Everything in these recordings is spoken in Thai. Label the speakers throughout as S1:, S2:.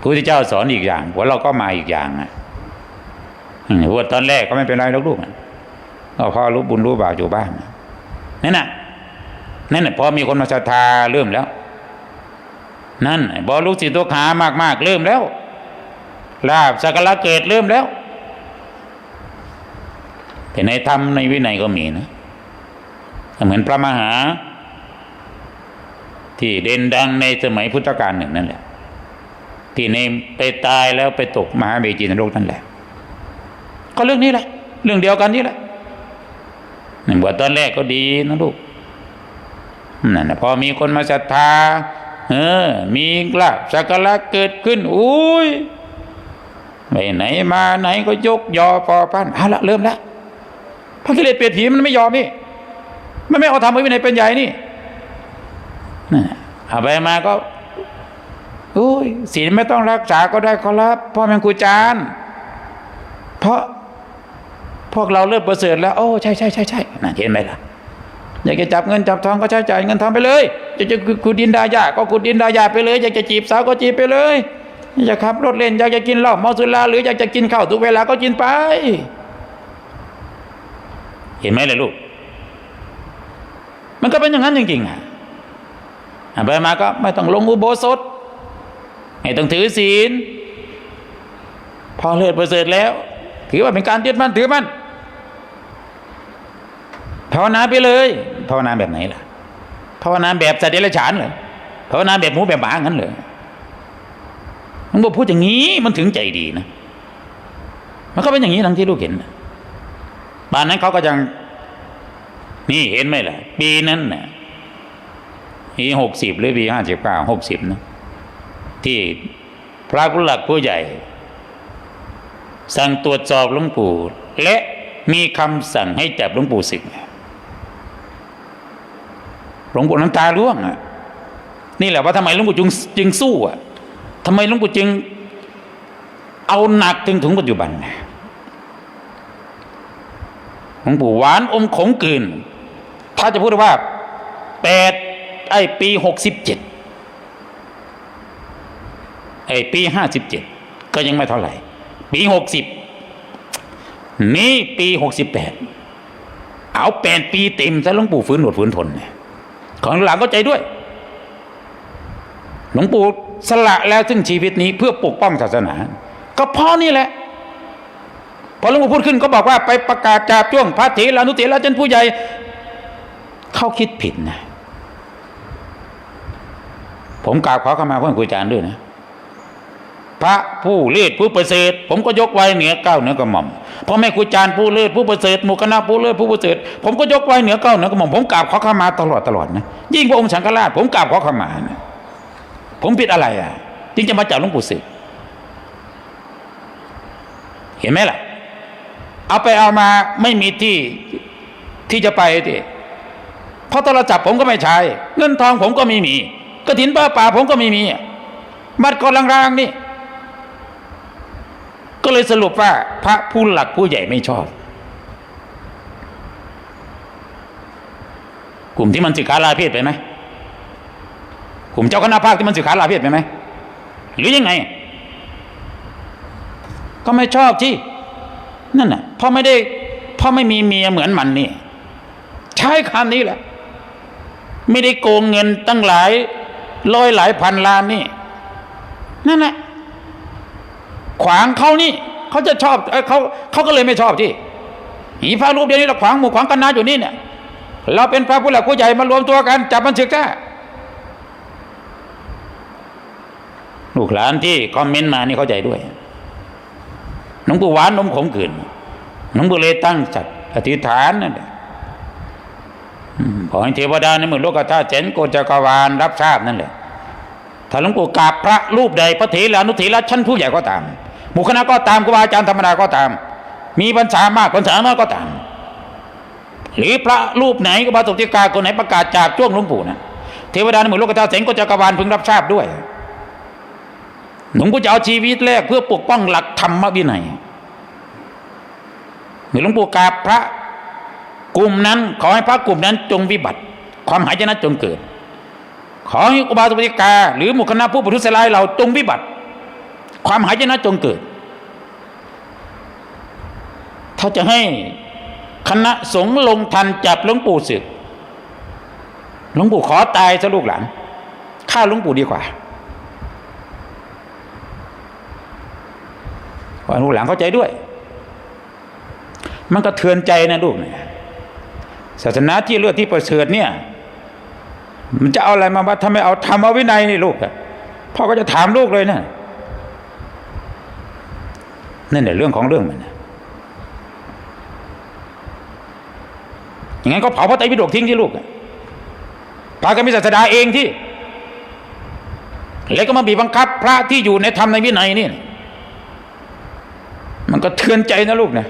S1: พระพุทธเจ้าสอนอีกอย่างหัวเราก็มาอีกอย่างอะอืมว่าตอนแรกก็ไม่เป็นไรลูกอะก็พอรู้บุญรู้บาปอยู่บ้านนั่นน่ะนั่นน่ะพอมีคนมาศรัทธาเริ่มแล้ว นั่นบอลูกศิษย์ตัวขามากๆเริ่มแล้วลาบสักการะเกิดเริ่มแล้ว แต่ในธรรมในวินัยก็มีนะเหมือนพระมหา ที่เด่นดังในสมัยพุทธกาลหนึ่งนั่นแหละ ที่ในไปตายแล้วไปตกมหาเบจีนรกนั่นแหละ ก็เรื่องนี้แหละ เรื่องเดียวกันนี่แหละนี่บวชตอนแรกก็ดีนะลูกนั่นนะพอมีคนมาศรัทธาเออ มีลาบสักการะเกิดขึ้นอุ้ยไปไหนมาไหนก็ยกยอปอปั้นเอาละเริ่มแล้วพระกิเลสเปรียดผีมันไม่ยอมนี่มันไม่เอาทำไว้ในเป็นใหญ่นี่นะเอาไปมาก็ อุ้ยศีลไม่ต้องรักษาก็ได้ขอรับพ่อแม่ครูอาจารย์เพราะพวกเราเริ่มประเสริฐแล้ว โอ้ใช่ใช่ใช่ใช่น่ะเห็นไหมล่ะอยากจะจับเงินจับทองก็ใช้จ่ายเงินทองไปเลยอยากจะขุดดินดายาก็ขุดดินดายาไปเลย อยากจะจีบสาวก็จีบไปเลยอยากจะขับรถเล่นอยากจะกินเหล้าเมาสุราหรืออยากจะกินข้าวทุกเวลาก็กินไป เห็นไหมล่ะลูก มันก็เป็นอย่างนั้นจริงๆอะอะไปมาก็ไม่ต้องลงอุโบสถ ไม่ต้องถือศีล พอเลิศประเสริฐแล้ว ถือว่าเป็นการยึดมั่นถือมั่นภาวนาไปเลยภาวนาแบบไหนล่ะภาวนาแบบสัตว์เดรัจฉานเหรอภาวนาแบบหมูแบบหมางั้นเหรอมันบอกพูดอย่างนี้มันถึงใจดีนะ มันก็เป็นอย่างนี้ทั้งที่ลูกเห็นบ้านนั้นเขาก็ยังนี่เห็นไหมล่ะ ปีนั้นน่ะปีหกสิบหรือปีห้าสิบเก้าหกสิบนะ ที่พระผู้หลักผู้ใหญ่ สั่งตรวจสอบหลวงปู่ และมีคำสั่งให้จับหลวงปู่ศึกหลวงปู่น้ำตาร่วงอะนี่แหละว่าทำไมหลวงปู่จึงจึงสู้อะทำไมหลวงปู่จึงเอาหนักถึงถึงปัจจุบันหลวงปู่หวานอมขมกลืน ถ้าจะพูดว่าแปดไอ้ปีหกสิบเจ็ด ไอ้ปีห้าสิบเจ็ดก็ยังไม่เท่าไหร่ ปีหกสิบนี่ปีหกสิบแปดเอาแปดปีเต็มซะหลวงปู่ฟื้นหนวดฟื้นทนเนี่ยของหลังก็ใจด้วย หลวงปู่สละแล้วซึ่งชีวิตนี้เพื่อปกป้องศาสนา ก็เพราะนี่แหละ พอหลวงปู่พูดขึ้นก็บอกว่าไปประกาศจาบจ้วงพระเถรานุเถระจนผู้ใหญ่เข้าคิดผิดนะ ผมกราบขอเข้ามาเพื่อนครูอาจารย์ด้วยนะ พระผู้เลศผู้ประเสริฐผมก็ยกไว้เหนือเก้าเหนือกระหม่อมพ่อแม่ครูอาจารย์ผู้เลศผู้ประเสริฐหมู่คณะผู้เลศผู้ประเสริฐผมก็ยกไว้เหนือเก้าเหนือกระหม่อมผมกราบขอขมาตลอดตลอดนะยิ่งพระองค์สังฆราชผมกราบขอขมานะผมผิดอะไรอะจึงจะมาจับหลวงปู่ศึกเห็นไหมล่ะ เอาไปเอามาไม่มีที่ที่จะไปที่เพราะโทรศัพท์ผมก็ไม่ใช้ เงินทองผมก็ไม่มีกระถินป้าป่าผมก็ไม่มีบัตรก็ลางนี่ ก็เลยสรุปว่าพระผู้หลักผู้ใหญ่ไม่ชอบ กลุ่มที่มันสิกขาลาเพศไปไหมกลุ่มเจ้าคณะภาคที่มันสิกขาลาเพศไปไหมหรือยังไง ก็ไม่ชอบที่นั่นน่ะพราะไม่ได้พราะไม่มีเมียเหมือนมันนี่ ใช้คำนี้แหละ ไม่ได้โกงเงินตั้งหลายร้อยหลายพันล้านนี่ นั่นแหละ ขวางเขานี่เขาจะชอบเอเขาเขาก็เลยไม่ชอบที่หีพระรูปเดียวนี้เราขวางหมู่ขวางกันนาอยู่นี่เนี่ยเราเป็นพระผู้หลักผู้ใหญ่มารวมตัวกันจับมันศึกได้ลูกหลานที่คอมเมนต์มานี่เข้าใจด้วยหลวงปู่หวานนมขมขืนหลวงปู่เลยตั้งจัดอธิษฐานนั่นแหละขอให้เทวดาในเมืองโลกธาตุเจนโกจักรวาลรับทราบนั่นแหละถ้าหลวงปู่กราบพระรูปใดพระเถรานุเถระชั้นผู้ใหญ่ก็ตาม หมู่คณะก็ตามครูบาอาจารย์ธรรมดาก็ตาม มีพรรษามากพรรษาน้อยก็ตาม หรือพระรูปไหนก็บาสุติกาคนไหนประกาศจากจ้วงหลวงปู่นะเทวดาในหมู่โลกธาตุเสงก็จักรวาลพึงรับทราบด้วยหลวงปู่จะเอาชีวิตแรกเพื่อปกป้องหลักธรรมวินัยหลวงปู่กาพระกลุ่มนั้น ขอให้พระกลุ่มนั้นจงวิบัติ ความหายนะจงเกิด ขอให้อุบาสกอุบาสิกา หรือหมู่คณะผู้ปฏิเสธเราจงวิบัติ ความหายนะจงเกิด ถ้าจะให้คณะสงฆ์ลงทันจับหลวงปู่ศึกหลวงปู่ขอตายซะลูกหลานฆ่าหลวงปู่ดีกว่าขอลูกหลานเข้าใจด้วย มันก็เทือนใจนะลูกเนี่ยศาสนาที่เลือดที่ประเสริฐเนี่ย มันจะเอาอะไรมาว่าถ้าไม่เอาทำเอาวินัยนี่ลูกพ่อก็จะถามลูกเลยนะ นั่นแหละเรื่องของเรื่องมันนะอย่างนั้นก็เผาพระไตรปิฎกทิ้งที่ลูกอะกันมีศาสดาเองที่ แล้วก็มาบีบบังคับ พระที่อยู่ในธรรมในวินัยนี่ มันก็เทือนใจนะลูกนะ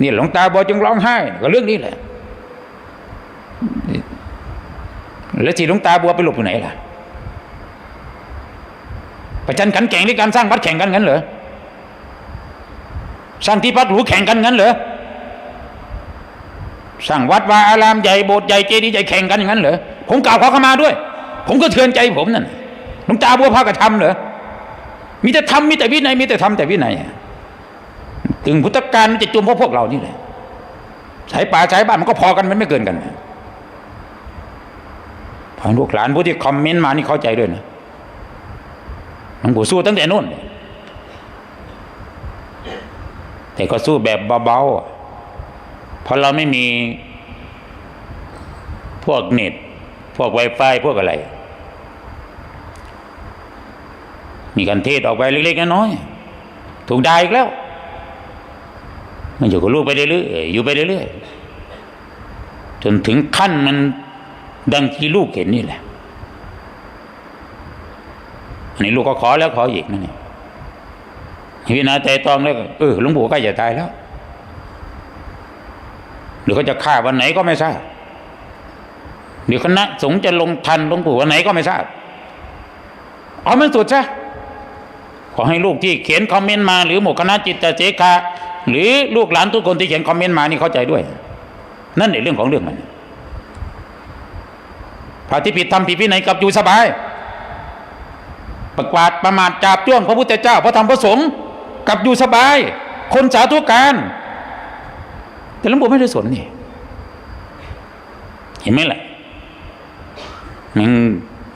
S1: นี่หลวงตาบอจึงร้องไห้ ก็เรื่องนี้แหละ แล้วที่หลวงตาบัวไปหลบอยู่ไหนล่ะประจันขันแข่งในการสร้างวัดแข่งกันงั้นเหรอ สร้างที่พักหรูแข่งกันงั้นเหรอสร้างวัดวาอารามใหญ่โบสถ์ใหญ่เจดีย์ใหญ่แข่งกันอย่างนั้นเหรอผมกล่าวขอเข้ามาด้วย ผมก็เทือนใจผมนั่นหลวงตาบัวพากระทำเหรอมีแต่ทำมีแต่วินัยมีแต่ทำแต่วินัยถึงพุทธการมันจะจุมพราะพวกเรานี่แหละสายป่าสายบ้านมันก็พอกันมันไม่เกินกันพอลูกหลานผู้ที่คอมเมนต์มานี่เข้าใจด้วยนะหลวงปู่สู้ตั้งแต่นู่น แต่ก็สู้แบบเบาๆ เพราะเราไม่มีพวกเน็ต พวก Wi-Fi พวกอะไร มีการเทศออกไปเล็กๆน้อยๆถูกด่าอีกแล้ว มันอยู่กับลูกไปเรื่อยๆอยู่ไปเรื่อยๆจนถึงขั้นมันดังที่ลูกเห็นนี่แหละอันนี้ลูกก็ขอแล้วขออีกนะเนี่ย พิจารณาใจตองแล้วเออหลวงปู่ใกล้จะตายแล้ว หรือเขาจะฆ่าวันไหนก็ไม่ทราบเดี๋ยวคณะสงฆ์จะลงทันหลวงปู่วันไหนก็ไม่ทราบเอามันสุดซะขอให้ลูกที่เขียนคอมเมนต์มา หรือหมู่คณะจิตเจคาหรือลูกหลานทุกคนที่เขียนคอมเมนต์มานี่เข้าใจด้วย นั่นในเรื่องของเรื่องมันพระที่ผิดทำผิดพินัยกับอยู่สบายประกวาดประมาทจาบจ้วงพระพุทธเจ้าพระธรรมพระสงฆ์ กับอยู่สบาย คนสาธุการ แต่หลวงปู่ไม่ได้สนนี่ เห็นไหมล่ะเมือง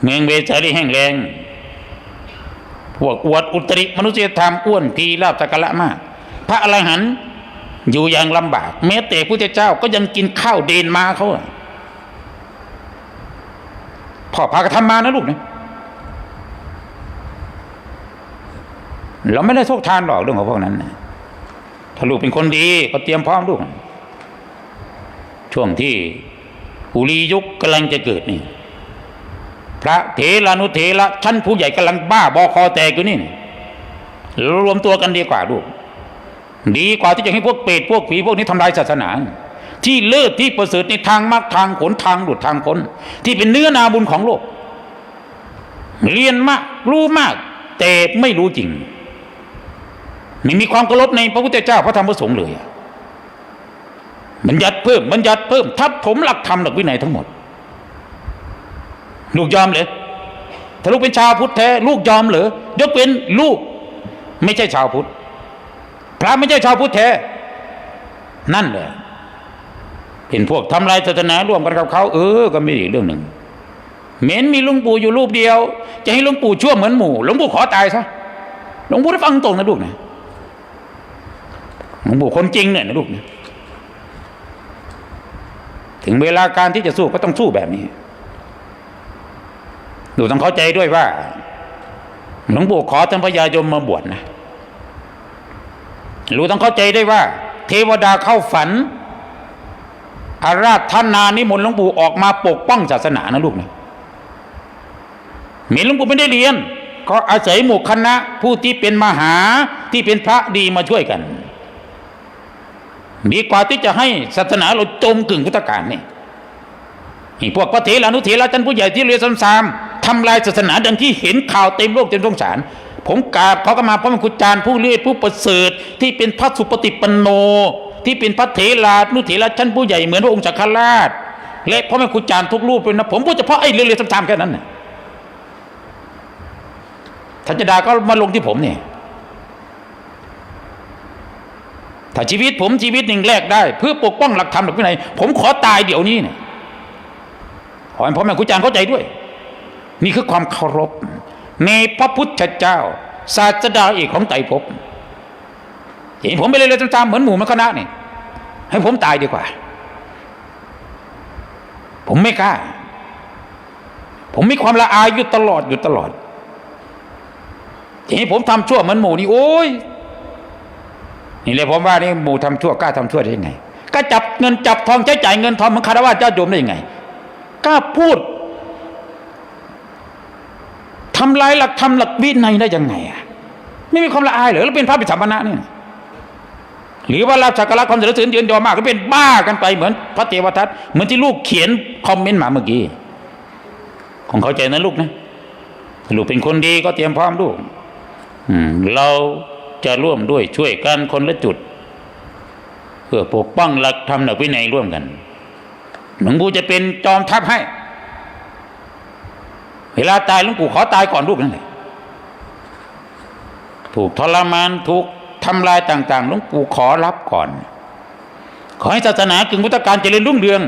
S1: เมืองเวสาลีแห้งแรงพวกอวดอุตริมนุษยธรรมอ้วนพีลาบสักการะมาก พระอรหันต์อยู่อย่างลำบาก แม้แต่พระเจ้าก็ยังกินข้าวเดนมาเขาพ่อพากระทำมานะลูกนะ เราไม่ได้โทษทานหรอกเรื่องของพวกนั้นนะถ้าลูกเป็นคนดี ก็เตรียมพร้อมลูกช่วงที่อุลียุคกำลังจะเกิดนี่ พระเถรานุเถระชั้นผู้ใหญ่กำลังบ้าบอคอแตกอยู่นี่รวมตัวกันดีกว่าลูกดีกว่าที่จะให้พวกเปรตพวกผีพวกนี้ทำลายศาสนา ที่เลิศที่ประเสริฐในทางมรรคทางผลทางหลุดทางพ้นที่เป็นเนื้อนาบุญของโลก เรียนมากรู้มาก แต่ไม่รู้จริง ไม่มีความเคารพในพระพุทธเจ้าพระธรรมพระสงฆ์เลยบัญญัติเพิ่มบัญญัติเพิ่ม ทับถมหลักธรรมหลักวินัยทั้งหมด ลูกยอมเลยถ้าลูกเป็นชาวพุทธแท้ลูกยอมเหรอยกเป็นลูก ไม่ใช่ชาวพุทธพระไม่ใช่ชาวพุทธแท้นั่นแหละเป็นพวกทำลายศาสนาร่วมกันกับเขาเออ ก็ไม่อีกเรื่องหนึ่งเหม็นมีหลุงปู่อยู่รูปเดียว จะให้หลุงปู่ชั่วเหมือนหมู่หลวงปู่ขอตายซะหลวงปู่ได้ฟังตรงนะลูกนะ หลวงปู่คนจริงเนี่ยนะลูกนะถึงเวลาการที่จะสู้ก็ต้องสู้แบบนี้หนูต้องเข้าใจด้วยว่าหลวงปู่ขอท่านพญายมมาบวชนะหนูต้องเข้าใจได้ว่า เทวดาเข้าฝัน อาราธนานิมนต์หลวงปู่ออกมาปกป้องศาสนานะลูกนะเห็นหลวงปู่ไม่ได้เรียน ก็อาศัยหมู่คณะผู้ที่เป็นมหาที่เป็นพระดีมาช่วยกัน ดีกว่าที่จะให้ศาสนาเราจมกึ่งพุทธกาลนี่นี่พวกพระเถรานุเถระท่านผู้ใหญ่ที่เรียนซ้ำๆทำลายศาสนาดังที่เห็นข่าวเต็มโลกเต็มสงสาร ผมกราบเขาก็มาพระมกุจารย์ผู้เลื่อยผู้ประเสริฐที่เป็นพระสุปฏิปันโน ที่เป็นพระเถรานุเถระชั้นผู้ใหญ่เหมือนพระองค์จักรราช และพระแม่ครูจารย์ทุกรูปเลยนะผมพูดเฉพาะไอ้เรื่องๆซ้ำๆแค่นั้นนะถ้าจะด่าก็มาลงที่ผมเนี่ย ถ้าชีวิตผมชีวิตหนึ่งแลกได้ เพื่อปกป้องหลักธรรมหลักวินัยผมขอตายเดี๋ยวนี้เนี่ยขอให้พ่อแม่ครูอาจารย์เข้าใจด้วย นี่คือความเคารพ ในพระพุทธเจ้า ศาสดาเอกของไตรภพเห็นผมไปเลยเลยตามๆเหมือนหมู่มันคณะนี่ให้ผมตายดีกว่า ผมไม่กล้า ผมมีความละอายอยู่ตลอดอยู่ตลอดเห็นผมทำชั่วเหมือนหมู่นี่โอ้ย นี่เลยผมว่านี่หมู่ทำชั่วกล้าทำชั่วได้ยังไงกล้าจับเงินจับทองใช้จ่ายเงินทองมันคารวะเจ้าโยมได้ยังไงกล้าพูดทำลายหลักธรรมหลักวินัยได้ยังไงอะไม่มีความละอายเหรอแล้วเป็นพระปิสัมปนะเนี่ยหรือว่าเราสักการะความเสริญเสริญเยือนยอมากก็เป็นบ้ากันไปเหมือนพระเทวทัตเหมือนที่ลูกเขียนคอมเมนต์มาเมื่อกี้ของเข้าใจนะลูกนะลูกเป็นคนดีก็เตรียมพร้อมลูกอืมเรา จะร่วมด้วยช่วยกันคนละจุด เพื่อปกป้องหลักธรรมหลักวินัยร่วมกันหลวงปู่จะเป็นจอมทัพให้ เวลาตายหลวงปู่ขอตายก่อนลูกนั่นแหละถูกทรมานถูกทำลายต่าง ๆ หลวงปู่ขอรับก่อน ขอให้ศาสนากึ่งพุทธการเจริญรุ่งเรือง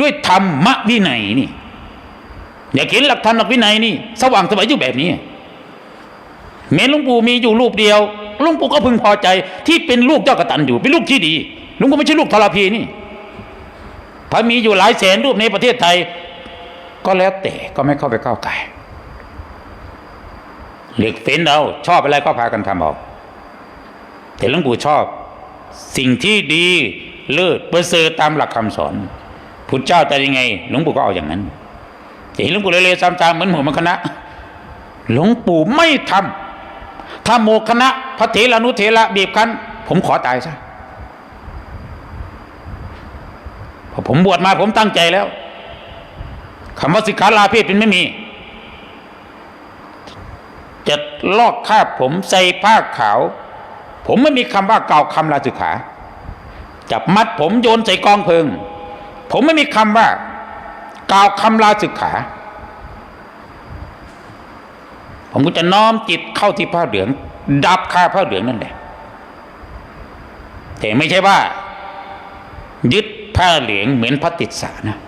S1: ด้วยธรรมวินัยนี่ อย่าเขียนหลักธรรมหลักวินัยนี่ สว่างสวัยอยู่แบบนี้ เมนหลวงปู่มีอยู่รูปเดียวหลวงปู่ก็พึงพอใจ ที่เป็นลูกเจ้ากตันอยู่เป็นลูกที่ดีหลวงปู่ไม่ใช่ลูกทรพีนี่พระมีอยู่หลายแสนรูปในประเทศไทย ก็แล้วแต่ก็ไม่เข้าไปก้าวไก่เลือกเฟ้นเอาชอบอะไรก็พากันทำเอาแต่หลวงปู่ชอบ สิ่งที่ดีเลิศประเสริฐตามหลักคำสอนพุทธเจ้าแต่ยังไงหลวงปู่ก็เอาอย่างนั้นแต่เห็นลวงปู่เลยๆซ้ำๆเหมือนหมู่มันคณะหลวงปู่ไม่ทำ ถ้าโมคณะพระเถรานุเถระบีบคั้น ผมขอตายซะพอผมบวชมาผมตั้งใจแล้วคำว่าสิกขาลาเพศเป็นไม่มีจะลอกคาบผมใส่ผ้าขาว ผมไม่มีคำว่าเก่าคำลาสิกขาจับมัดผมโยนใส่กองเพลิง ผมไม่มีคำว่า กล่าวคำลาสิกขา ผมก็จะน้อมจิตเข้าที่ผ้าเหลือง ดับคาผ้าเหลืองนั่นแหละแต่ไม่ใช่ว่า ยึดผ้าเหลืองเหมือนพระติสสานะ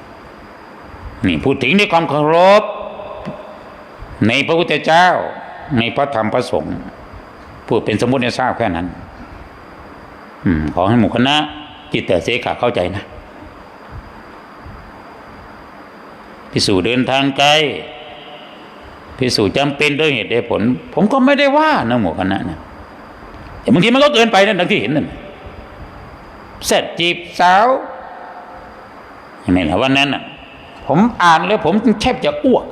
S1: นี่พูดถึงในความเคารพในพระพุทธเจ้าในพระธรรมพระสงฆ์พูดเป็นสมมติในทราบแค่นั้น อืมขอให้หมู่คณะจิตแต่เสกขาเข้าใจนะพิสูจน์เดินทางไกล พิสูจน์จำเป็นด้วยเหตุด้วยผล ผมก็ไม่ได้ว่านะหมู่คณะนะแต่บางทีมันก็เกินไปนะดังที่เห็นนั่นเสร็จจีบสาวเห็นไหล่ะวันนั้นน่ะ ผมอ่านแล้วผมแทบจะอ้วก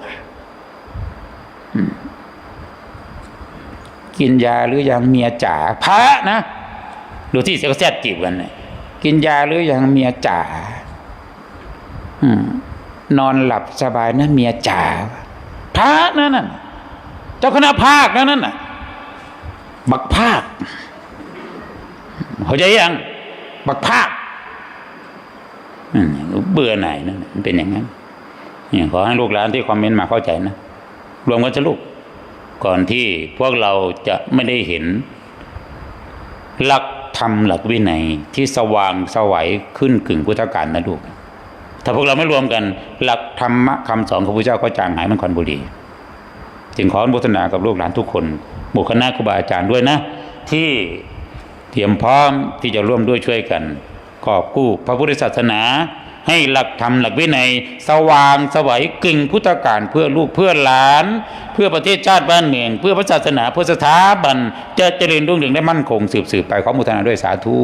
S1: กินยาหรือยังเมียจ๋าพระนะดูที่เสียแซดจีบกันนะกินยาหรือยังเมียจ๋านอนหลับสบายนะเมียจ๋า พระนั่นน่ะเจ้าคณะภาคนั่นน่ะบักภาคเข้าใจยังบักภาคเบื่อหนนั่นมันเป็นอย่างนั้นนี่ขอให้ลูกหลานที่คอมเมนต์มาเข้าใจนะ รวมกันจะลูก ก่อนที่พวกเราจะไม่ได้เห็น หลักธรรมหลักวินัยที่สว่างสวัยขึ้นกึ่งพุทธการนะลูก ถ้าพวกเราไม่รวมกัน หลักธรรมะคำสอนของพระเจ้าก็จางหายมันควันบุรี จึงขออนุโมทนากับลูกหลานทุกคน หมู่คณะครูบาอาจารย์ด้วยนะ ที่เตรียมพร้อมที่จะร่วมด้วยช่วยกันกอบกู้พระพุทธศาสนา ให้หลักธรรมหลักวินัย สว่างสวัยกึ่งพุทธการเพื่อลูกเพื่อหลาน เพื่อประเทศชาติบ้านเมือง เพื่อพระศาสนาเพื่อสถาบันจะเจริญรุ่งเรืองได้มั่นคงสืบสืบไปขอมุทนาด้วยสาธุ